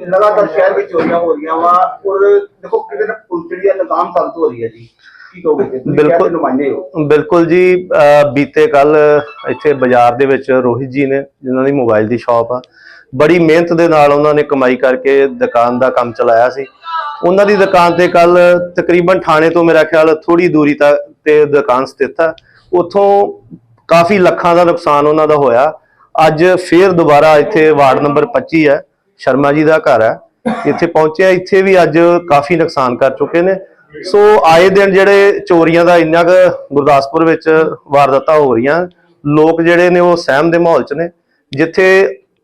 ਲਗਾਤਾਰ ਸ਼ਹਿਰ ਵਿੱਚ ਚੋਰੀਆਂ ਹੋ ਰਹੀਆਂ ਵਾ ਔਰ ਦੇਖੋ ਕਿਤੇ ਨਾ ਪੁਲਿਸ ਜਿਹੜੀ ਆ ਲਗਾਮ ਸਾਬਤ ਹੋ ਰਹੀ ਹੈ ਜੀ। ਕੀ ਕਹੋਗੇ ਤੁਸੀਂ ਸ਼ਹਿਰ ਦੇ ਬਿਲਕੁਲ। ਨੁਮਾਇੰਦੇ ਹੋ? ਬਿਲਕੁਲ ਜੀ ਅਹ ਬੀਤੇ ਕੱਲ ਇੱਥੇ ਬਾਜ਼ਾਰ ਦੇ ਵਿੱਚ ਰੋਹਿਤ ਜੀ ਨੇ ਜਿਨ੍ਹਾਂ ਦੀ ਮੋਬਾਈਲ ਦੀ ਸ਼ਾਪ ਆ ਬੜੀ ਮਿਹਨਤ ਦੇ ਨਾਲ ਉਹਨਾਂ ਨੇ ਕਮਾਈ ਕਰਕੇ ਦੁਕਾਨ ਦਾ ਕੰਮ ਚਲਾਇਆ ਸੀ। ਉਹਨਾਂ ਦੀ ਦੁਕਾਨ ਤੇ ਕੱਲ ਤਕਰੀਬਨ ਥਾਣੇ ਤੋਂ ਮੇਰਾ ਖਿਆਲ ਥੋੜੀ ਦੂਰੀ ਤੱਕ ਤੇ ਦੁਕਾਨ ਸਥਿਤ ਆ। ਉੱਥੋਂ ਕਾਫੀ ਲੱਖਾਂ ਦਾ ਨੁਕਸਾਨ ਉਹਨਾਂ ਦਾ ਹੋਇਆ। ਅੱਜ ਫੇਰ ਦੁਬਾਰਾ ਇੱਥੇ ਵਾਰਡ ਨੰਬਰ 25 ਹੈ। ਸ਼ਰਮਾ ਜੀ ਦਾ ਘਰ ਹੈ। ਇੱਥੇ ਪਹੁੰਚਿਆ, ਇੱਥੇ ਵੀ ਅੱਜ ਕਾਫੀ ਨੁਕਸਾਨ ਕਰ ਚੁੱਕੇ ਨੇ। ਸੋ ਆਏ ਦਿਨ ਜਿਹੜੇ ਚੋਰੀਆਂ ਦਾ ਇੰਨਾ ਕੁ ਗੁਰਦਾਸਪੁਰ ਵਿੱਚ ਵਾਰਦਾਤਾਂ ਹੋ ਰਹੀਆਂ, ਲੋਕ ਜਿਹੜੇ ਨੇ ਉਹ ਸਹਿਮ ਦੇ ਮਾਹੌਲ 'ਚ ਨੇ। ਜਿੱਥੇ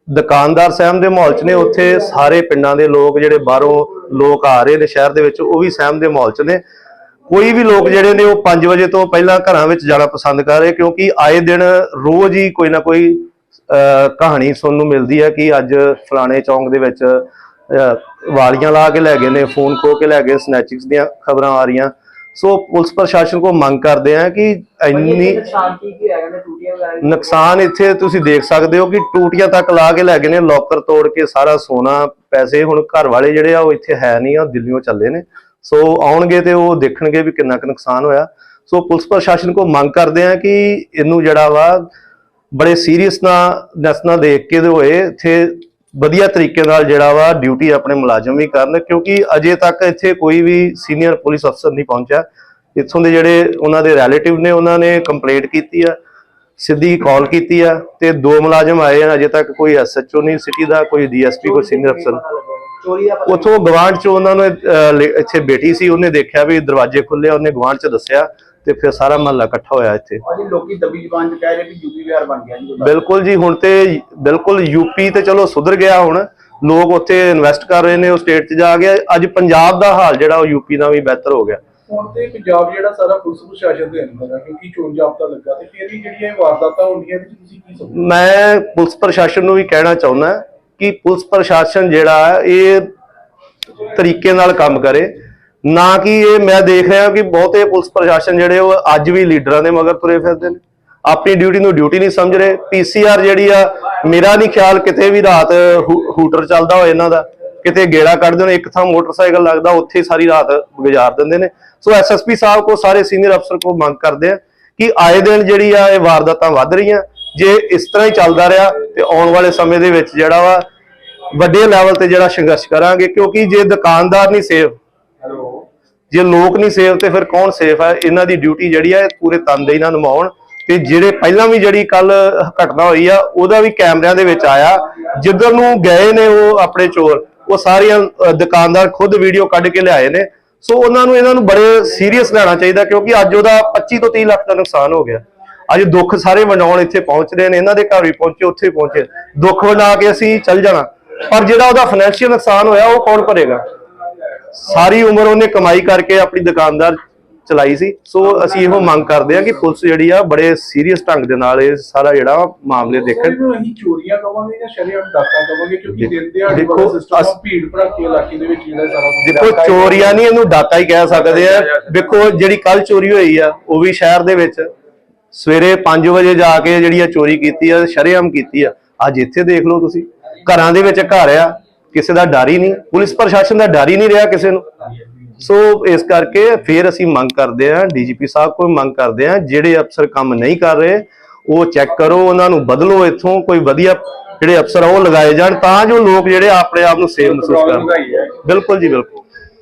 ਦੁਕਾਨਦਾਰ ਸਹਿਮ ਦੇ ਮਾਹੌਲ 'ਚ ਨੇ, ਉੱਥੇ ਸਾਰੇ ਪਿੰਡਾਂ ਦੇ ਲੋਕ ਜਿਹੜੇ ਬਾਹਰੋਂ ਲੋਕ ਆ ਰਹੇ ਨੇ ਸ਼ਹਿਰ ਦੇ ਵਿੱਚ, ਉਹ ਵੀ ਸਹਿਮ ਦੇ ਮਾਹੌਲ 'ਚ ਨੇ। ਕੋਈ ਵੀ ਲੋਕ ਜਿਹੜੇ ਨੇ ਉਹ 5 ਵਜੇ ਤੋਂ ਪਹਿਲਾਂ ਘਰਾਂ ਵਿੱਚ ਜਾਣਾ ਪਸੰਦ ਕਰ ਰਹੇ, ਕਿਉਂਕਿ ਆਏ ਦਿਨ ਰੋਜ਼ ਹੀ ਕੋਈ ਨਾ ਕੋਈ ਕਹਾਣੀ ਸੁਣਨ ਨੂੰ ਮਿਲਦੀ ਹੈ ਕਿ ਅੱਜ ਫਲਾਣੇ ਚੌਂਕ ਦੇ ਵਿੱਚ ਵਾਲੀਆਂ ਲਾ ਕੇ ਲੈ ਗਏ ਨੇ ਫੋਨ ਖੋ ਕੇ ਲੈ ਗਏ ਸਨੈਚਿੰਗਸ ਦੀਆਂ ਖਬਰਾਂ ਆ ਰਹੀਆਂ। ਸੋ ਪੁਲਿਸ ਪ੍ਰਸ਼ਾਸਨ ਕੋ ਮੰਗ ਕਰਦੇ ਆ ਕਿ ਇੰਨੀ ਨੁਕਸਾਨ ਇੱਥੇ ਤੁਸੀਂ ਦੇਖ ਸਕਦੇ ਹੋ ਕਿ ਟੂਟੀਆਂ ਤੱਕ ਲਾ ਕੇ ਲੈ ਗਏ ਨੇ ਲੋਕਰ ਤੋੜ ਕੇ ਸਾਰਾ ਸੋਨਾ ਪੈਸੇ ਹੁਣ ਘਰ ਵਾਲੇ ਜਿਹੜੇ ਆ ਉਹ ਇੱਥੇ ਹੈ ਨਹੀਂ ਆ ਦਿੱਲੀੋਂ ਚੱਲੇ ਨੇ। ਸੋ ਆਉਣਗੇ ਤੇ ਉਹ ਦੇਖਣਗੇ ਵੀ ਕਿੰਨਾ ਕੁ ਨੁਕਸਾਨ ਹੋਇਆ। ਸੋ ਪੁਲਿਸ ਪ੍ਰਸ਼ਾਸਨ ਕੋ ਮੰਗ ਕਰਦੇ ਆ ਕਿ ਇਹਨੂੰ ਜਿਹੜਾ ਵਾ ਬੜੇ ਸੀਰੀਅਸ ਨਾਲ ਦੇਖ ਕੇ ਤੇ ਹੋਏ, ਇੱਥੇ ਵਧੀਆ ਤਰੀਕੇ ਨਾਲ ਜਿਹੜਾ ਵਾ ਡਿਊਟੀ ਆਪਣੇ ਮੁਲਾਜ਼ਮ ਵੀ ਕਰਨ, ਕਿਉਂਕਿ ਅਜੇ ਤੱਕ ਇੱਥੇ ਕੋਈ ਵੀ ਸੀਨੀਅਰ ਪੁਲਿਸ ਅਫਸਰ ਨਹੀਂ ਪਹੁੰਚਿਆ। ਇੱਥੋਂ ਦੇ ਜਿਹੜੇ ਉਹਨਾਂ ਦੇ ਰਿਲੇਟਿਵ ਨੇ, ਉਹਨਾਂ ਨੇ ਕੰਪਲੇਂਟ ਕੀਤੀ ਆ, ਸਿੱਧੀ ਕਾਲ ਕੀਤੀ ਆ, ਤੇ ਦੋ ਮੁਲਾਜ਼ਮ ਆਏ ਆ, ਅਜੇ ਤੱਕ ਕੋਈ ਐਸਐਚਓ ਨਹੀਂ ਸਿਟੀ ਦਾ, ਕੋਈ ਡੀਐਸਪੀ ਕੋਈ ਸੀਨੀਅਰ ਅਫਸਰ ਚੋਰੀ ਦਾ ਉਥੋਂ ਗਵਾਂਢ ਚ ਉਹਨਾਂ ਨੇ ਇੱਥੇ ਬੇਟੀ ਸੀ, ਉਹਨੇ ਦੇਖਿਆ ਵੀ ਦਰਵਾਜ਼ੇ ਖੁੱਲੇ ਉਹਨੇ ਗਵਾਂਢ ਚ ਦੱਸਿਆ ਤੇ ਫਿਰ ਸਾਰਾ ਮਹੱਲਾ ਇਕੱਠਾ ਹੋਇਆ ਇੱਥੇ। ਅਜੇ ਲੋਕੀ ਦੱਬੀ ਜ਼ਬਾਨ ਚ ਕਹਿ ਰਹੇ ਵੀ ਯੂਪੀ ਬਿਹਾਰ ਬਣ ਗਿਆ ਜੀ ਉਹਦਾ। ਬਿਲਕੁਲ ਜੀ ਹੁਣ ਤੇ ਬਿਲਕੁਲ ਯੂਪੀ ਤੇ ਚਲੋ ਸੁਧਰ ਗਿਆ ਹੁਣ। ਲੋਕ ਉੱਥੇ ਇਨਵੈਸਟ ਕਰ ਰਹੇ ਨੇ ਉਹ ਸਟੇਟ 'ਚ ਜਾ ਕੇ। ਅੱਜ ਪੰਜਾਬ ਦਾ ਹਾਲ ਜਿਹੜਾ ਉਹ ਯੂਪੀ ਨਾਲ ਵੀ ਬਿਹਤਰ ਹੋ ਗਿਆ। ਹੁਣ ਤੇ ਪੰਜਾਬ ਜਿਹੜਾ ਸਾਰਾ ਪੁਲਿਸ ਪ੍ਰਸ਼ਾਸਨ ਦੇ ਅੰਦਰ ਹੈ ਕਿਉਂਕਿ ਚੋਣ ਜਾਬਤਾ ਲੱਗਾ ਤੇ ਫਿਰ ਵੀ ਜਿਹੜੀਆਂ ਇਹ ਵਾਰਦਾਤਾਂ ਹੁੰਦੀਆਂ ਇਹਦੇ 'ਚ ਤੁਸੀਂ ਕੀ ਸਮਝਦੇ ਮੈਂ ਪੁਲਿਸ ਪ੍ਰਸ਼ਾਸਨ ਨੂੰ ਵੀ ਕਹਿਣਾ ਚਾਹੁੰਦਾ ਕਿ ਪੁਲਿਸ ਪ੍ਰਸ਼ਾਸਨ ਜਿਹੜਾ ਇਹ ਤਰੀਕੇ ਨਾਲ ਕੰਮ ਕਰੇ। ਨਾ ਕਿ ਇਹ ਮੈਂ ਦੇਖ ਰਿਹਾ ਕਿ ਬਹੁਤੇ ਪੁਲਿਸ ਪ੍ਰਸ਼ਾਸਨ ਜਿਹੜੇ ਉਹ ਅੱਜ ਵੀ ਲੀਡਰਾਂ ਦੇ ਮਗਰ ਤੁਰੇ ਫਿਰਦੇ ਨੇ। ਆਪਣੀ ਡਿਊਟੀ ਨੂੰ ਡਿਊਟੀ ਨਹੀਂ ਸਮਝ ਰਹੇ। ਪੀਸੀਆਰ ਜਿਹੜੀ ਆ, ਮੇਰਾ ਨਹੀਂ ਖਿਆਲ ਕਿਤੇ ਵੀ ਰਾਤ ਹੂਟਰ ਚੱਲਦਾ ਹੋਏ ਇਹਨਾਂ ਦਾ। ਕਿਤੇ ਗੇੜਾ ਕੱਢਦੇ ਨੇ ਇੱਕ ਥਾਂ ਮੋਟਰਸਾਈਕਲ ਲੱਗਦਾ, ਉੱਥੇ ਹੀ ਸਾਰੀ ਰਾਤ ਗੁਜ਼ਾਰ ਦਿੰਦੇ ਨੇ। ਸੋ ਐਸਐਸਪੀ ਸਾਹਿਬ ਕੋ, ਸਾਰੇ ਸੀਨੀਅਰ ਅਫਸਰ ਕੋ ਮੰਗ ਕਰਦੇ ਆ ਕਿ ਆਏ ਦਿਨ ਜਿਹੜੀ ਆ, ਇਹ ਵਾਰਦਾਤਾਂ ਵੱਧ ਰਹੀਆਂ। ਜੇ ਇਸ ਤਰ੍ਹਾਂ ਹੀ ਚੱਲਦਾ ਰਿਹਾ ਤੇ ਆਉਣ ਵਾਲੇ ਸਮੇਂ ਦੇ ਵਿੱਚ ਜਿਹੜਾ ਵਾ, ਵੱਡੇ ਲੈਵਲ ਤੇ ਜਿਹੜਾ ਸੰਘਰਸ਼ ਕਰਾਂਗੇ। ਕਿਉਂਕਿ ਜੇ ਦੁਕਾਨਦਾਰ ਨਹੀਂ ਸੇਫ ਜੇ ਲੋਕ ਨਹੀਂ ਸੇਫ ਤੇ ਫਿਰ ਕੌਣ ਸੇਫ ਹੈ ਇਹਨਾਂ ਦੀ ਡਿਊਟੀ ਜਿਹੜੀ ਹੈ ਪੂਰੇ ਤਨਦੇਹੀ ਨਾਲ ਨਿਭਾਉਣ ਤੇ ਜਿਹੜੇ ਪਹਿਲਾਂ ਵੀ ਜਿਹੜੀ ਕੱਲ ਘਟਨਾ ਹੋਈ ਆ, ਉਹਦਾ ਵੀ ਕੈਮਰਿਆਂ ਦੇ ਵਿੱਚ ਆਇਆ। ਜਿੱਧਰ ਨੂੰ ਗਏ ਨੇ ਉਹ ਆਪਣੇ ਚੋਰ, ਉਹ ਸਾਰੀਆਂ ਦੁਕਾਨਦਾਰ ਖੁਦ ਵੀਡੀਓ ਕੱਢ ਕੇ ਲਿਆਏ ਨੇ। ਸੋ ਉਹਨਾਂ ਨੂੰ ਇਹਨਾਂ ਨੂੰ ਬੜੇ ਸੀਰੀਅਸ ਲੈਣਾ ਚਾਹੀਦਾ, ਕਿਉਂਕਿ ਅੱਜ ਉਹਦਾ 25 ਤੋਂ 30 ਲੱਖ ਦਾ ਨੁਕਸਾਨ ਹੋ ਗਿਆ। ਅੱਜ ਦੁੱਖ ਸਾਰੇ ਵੰਡਾਉਣ ਇੱਥੇ ਪਹੁੰਚ ਰਹੇ ਨੇ, ਇਹਨਾਂ ਦੇ ਘਰ ਵੀ ਪਹੁੰਚੇ, ਉੱਥੇ ਵੀ ਪਹੁੰਚੇ। ਦੁੱਖ ਵੰਡਾ ਕੇ ਅਸੀਂ ਚੱਲ ਜਾਣਾ। ਪਰ ਜਿਹੜਾ ਉਹਦਾ ਫਾਈਨੈਂਸ਼ੀਅਲ ਨੁਕਸਾਨ ਹੋਇਆ, ਉਹ ਕੌਣ ਭਰੇਗਾ? ਸਾਰੀ ਉਮਰ ਉਹਨੇ ਕਮਾਈ ਕਰਕੇ ਆਪਣੀ ਦੁਕਾਨਦਾਰ ਚਲਾਈ ਸੀ। ਸੋ ਅਸੀਂ ਇਹੋ ਮੰਗ ਕਰਦੇ ਹਾਂ ਕਿ ਪੁਲਿਸ ਜਿਹੜੀ ਆ ਬੜੇ ਸੀਰੀਅਸ ਢੰਗ ਦੇ ਨਾਲ ਇਹ ਸਾਰਾ ਜਿਹੜਾ ਮਾਮਲੇ ਦੇਖਣ। ਇਹਨੂੰ ਅਸੀਂ ਚੋਰੀਆਂ ਕਵਾਂਗੇ ਜਾਂ ਸ਼ਰੇਆਮ ਡਾਕਾ ਕਵਾਂਗੇ ਕਿਉਂਕਿ ਦਿਨ ਦਿਹਾੜੇ ਦੇਖੋ, ਵਾਲਾ ਸਿਸਟਮ ਅਸ- ਭੀੜ ਭੜੱਕੇ ਇਲਾਕੇ ਦੇ ਵਿੱਚ ਜਿਹੜਾ ਸਾਰਾ ਕੁਝ ਦੇਖੋ ਚੋਰੀਆਂ ਨਹੀਂ ਇਹਨੂੰ ਡਾਕਾ ਹੀ ਕਹਿ ਸਕਦੇ ਆ। ਦੇਖੋ ਜਿਹੜੀ ਕੱਲ ਚੋਰੀ ਹੋਈ ਆ ਉਹ ਵੀ ਸ਼ਹਿਰ ਦੇ ਵਿੱਚ ਸਵੇਰੇ 5 ਵਜੇ ਜਾ ਕੇ ਜਿਹੜੀ ਆ ਚੋਰੀ ਕੀਤੀ ਆ ਸ਼ਰੇਆਮ ਕੀਤੀ ਆ। ਅੱਜ ਇੱਥੇ ਦੇਖ ਲਓ ਤੁਸੀਂ। ਘਰਾਂ ਦੇ ਵਿੱਚ ਘਰ ਆ। ਕਿਸੇ ਦਾ ਡਰ ਹੀ ਨਹੀਂ ਪੁਲਿਸ ਪ੍ਰਸ਼ਾਸਨ ਦਾ ਡਰ ਹੀ ਨਹੀਂ ਰਿਹਾ ਕਿਸੇ ਨੂੰ। ਸੋ ਇਸ ਕਰਕੇ ਫਿਰ ਅਸੀਂ ਮੰਗ ਕਰਦੇ ਆ ਡੀਜੀਪੀ ਸਾਹਿਬ ਕੋਲ ਮੰਗ ਕਰਦੇ ਆ ਜਿਹੜੇ ਅਫਸਰ ਕੰਮ ਨਹੀਂ ਕਰ ਰਹੇ ਉਹ ਚੈੱਕ ਕਰੋ ਉਹਨਾਂ ਨੂੰ ਬਦਲੋ ਇੱਥੋਂ ਕੋਈ ਵਧੀਆ ਜਿਹੜੇ ਅਫਸਰ ਆ ਉਹ ਲਗਾਏ ਜਾਣ ਤਾਂ ਜੋ ਲੋਕ ਜਿਹੜੇ ਆਪਣੇ ਆਪ ਨੂੰ ਸੇਫ ਮਹਿਸੂਸ ਕਰਨ। ਬਿਲਕੁਲ ਜੀ ਬਿਲਕੁਲ।